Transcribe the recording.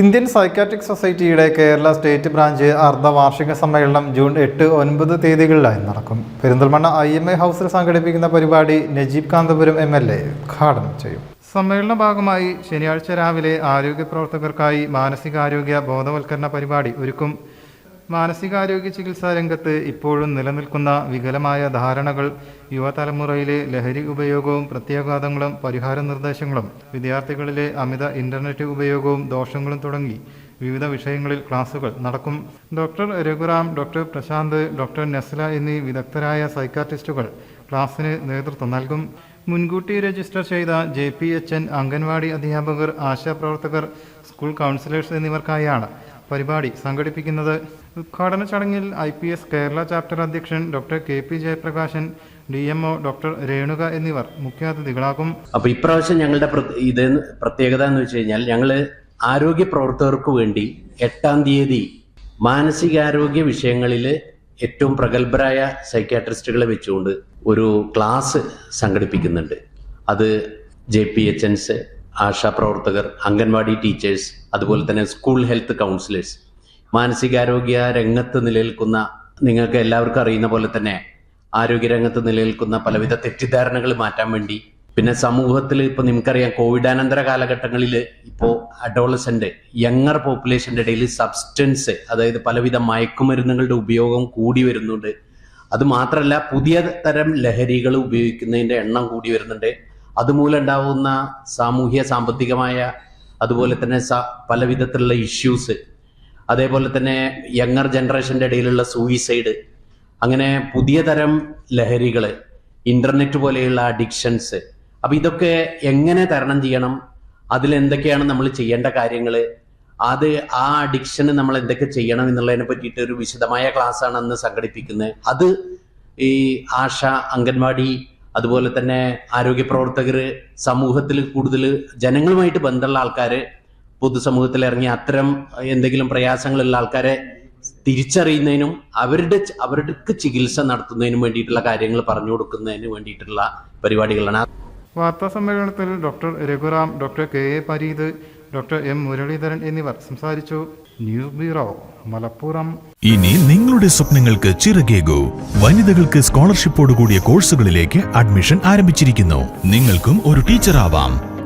Indian psychiatric സൊസൈറ്റിയുടെ Kerala state branch അർദ്ധവാർഷിക സമ്മേളനം June എട്ട് ഒൻപത് തീയതികളിലായി നടക്കും. പെരിന്തൽമണ്ണ ഐ എം എ ഹൗസിൽ സംഘടിപ്പിക്കുന്ന പരിപാടി Najeeb Kanthapuram M L A ഉദ്ഘാടനം ചെയ്യും. സമ്മേളന ഭാഗമായി ശനിയാഴ്ച രാവിലെ ആരോഗ്യ പ്രവർത്തകർക്കായി മാനസികാരോഗ്യ ബോധവൽക്കരണ പരിപാടി ഒരുക്കും. മാനസികാരോഗ്യ ചികിത്സാ രംഗത്ത് ഇപ്പോഴും നിലനിൽക്കുന്ന വികലമായ ധാരണകൾ യുവതലമുറയിലെ ലഹരി ഉപയോഗവും പ്രത്യാഘാതങ്ങളും പരിഹാര നിർദ്ദേശങ്ങളും വിദ്യാർത്ഥികളിലെ അമിത ഇന്റർനെറ്റ് ഉപയോഗവും ദോഷങ്ങളും തുടങ്ങി വിവിധ വിഷയങ്ങളിൽ ക്ലാസുകൾ നടക്കും. Doctor Raghuram doctor Prashanth doctor Nesla എന്നീ വിദഗ്ധരായ സൈക്കാട്രിസ്റ്റുകൾ ക്ലാസ്സിന് നേതൃത്വം നൽകും. മുൻകൂട്ടി രജിസ്റ്റർ ചെയ്ത J P H N anganwadi അധ്യാപകർ ആശാപ്രവർത്തകർ സ്കൂൾ കൗൺസിലേഴ്സ് എന്നിവർക്കായാണ് പരിപാടി സംഘടിപ്പിക്കുന്നത് ഉദ്ഘാടന ചടങ്ങിൽ I P S Kerala chapter അധ്യക്ഷൻ doctor K P Jayaprakashan D M O doctor Renuka എന്നിവർ മുഖ്യാതിഥികളാകും. അപ്പൊ ഇപ്രാവശ്യം ഞങ്ങളുടെ ഇത് പ്രത്യേകത എന്ന് വെച്ച് കഴിഞ്ഞാൽ ഞങ്ങൾ ആരോഗ്യ പ്രവർത്തകർക്ക് വേണ്ടി എട്ടാം തീയതി മാനസികാരോഗ്യ വിഷയങ്ങളിൽ ഏറ്റവും പ്രഗത്ഭരായ സൈക്യാട്രിസ്റ്റുകളെ വെച്ചുകൊണ്ട് ഒരു ക്ലാസ് സംഘടിപ്പിക്കുന്നുണ്ട്. അത് ജെ പി എച്ച് എൻസ് ആശാ പ്രവർത്തകർ അംഗൻവാടി ടീച്ചേഴ്സ് അതുപോലെ തന്നെ സ്കൂൾ ഹെൽത്ത് കൗൺസിലേഴ്സ്. മാനസികാരോഗ്യ രംഗത്ത് നിലനിൽക്കുന്ന നിങ്ങൾക്ക് എല്ലാവർക്കും അറിയുന്ന പോലെ തന്നെ ആരോഗ്യരംഗത്ത് നിലനിൽക്കുന്ന പലവിധ തെറ്റിദ്ധാരണകൾ മാറ്റാൻ വേണ്ടി. പിന്നെ സമൂഹത്തിൽ ഇപ്പൊ നിങ്ങൾക്കറിയാം കോവിഡാനന്തര കാലഘട്ടങ്ങളിൽ ഇപ്പോൾ അഡോളസെന്റ് യങ്ങർ പോപ്പുലേഷന്റെ ഇടയിൽ സബ്സ്റ്റൻസ് അതായത് പലവിധ മയക്കുമരുന്നുകളുടെ ഉപയോഗം കൂടി വരുന്നുണ്ട്. അത് മാത്രമല്ല പുതിയ തരം ലഹരികൾ ഉപയോഗിക്കുന്നതിന്റെ എണ്ണം കൂടി വരുന്നുണ്ട്. അതുമൂലം ഉണ്ടാവുന്ന സാമൂഹ്യ സാമ്പത്തികമായ അതുപോലെ തന്നെ പല വിധത്തിലുള്ള ഇഷ്യൂസ് അതേപോലെ തന്നെ യങ്ങർ ജനറേഷന്റെ ഇടയിലുള്ള സൂയിസൈഡ് അങ്ങനെ പുതിയ തരം ലഹരികൾ ഇന്റർനെറ്റ് പോലെയുള്ള അഡിക്ഷൻസ് അപ്പം ഇതൊക്കെ എങ്ങനെ തരണം ചെയ്യണം? അതിലെന്തൊക്കെയാണ് നമ്മൾ ചെയ്യേണ്ട കാര്യങ്ങൾ അത് ആ അഡിക്ഷന് നമ്മൾ എന്തൊക്കെ ചെയ്യണം എന്നുള്ളതിനെ പറ്റിയിട്ട് ഒരു വിശദമായ ക്ലാസ്സാണ് അന്ന് സംഘടിപ്പിക്കുന്നത്. അത് ഈ ആശ അംഗൻവാടി അതുപോലെ തന്നെ ആരോഗ്യ പ്രവർത്തകർ സമൂഹത്തിൽ കൂടുതൽ ജനങ്ങളുമായിട്ട് ബന്ധമുള്ള ആൾക്കാർ പൊതുസമൂഹത്തിൽ ഇറങ്ങി അത്തരം എന്തെങ്കിലും പ്രയാസങ്ങളുള്ള ആൾക്കാരെ തിരിച്ചറിയുന്നതിനും അവരുടെ അവർക്ക് ചികിത്സ നടത്തുന്നതിനും വേണ്ടിയിട്ടുള്ള കാര്യങ്ങൾ പറഞ്ഞു കൊടുക്കുന്നതിന് വേണ്ടിയിട്ടുള്ള പരിപാടികളാണ്. വാർത്താ സമ്മേളനത്തിൽ doctor Raghuram doctor K A Pareeth doctor M Muralidharan എന്നിവർ സംസാരിച്ചു. News bureau Malappuram. ഇനി നിങ്ങളുടെ സ്വപ്നങ്ങൾക്ക് ചിറകേകൂ. വനിതകൾക്ക് സ്കോളർഷിപ്പോടുകൂടിയ കോഴ്സുകളിലേക്ക് അഡ്മിഷൻ ആരംഭിച്ചിരിക്കുന്നു. നിങ്ങൾക്കും ഒരു ടീച്ചർ ആവാം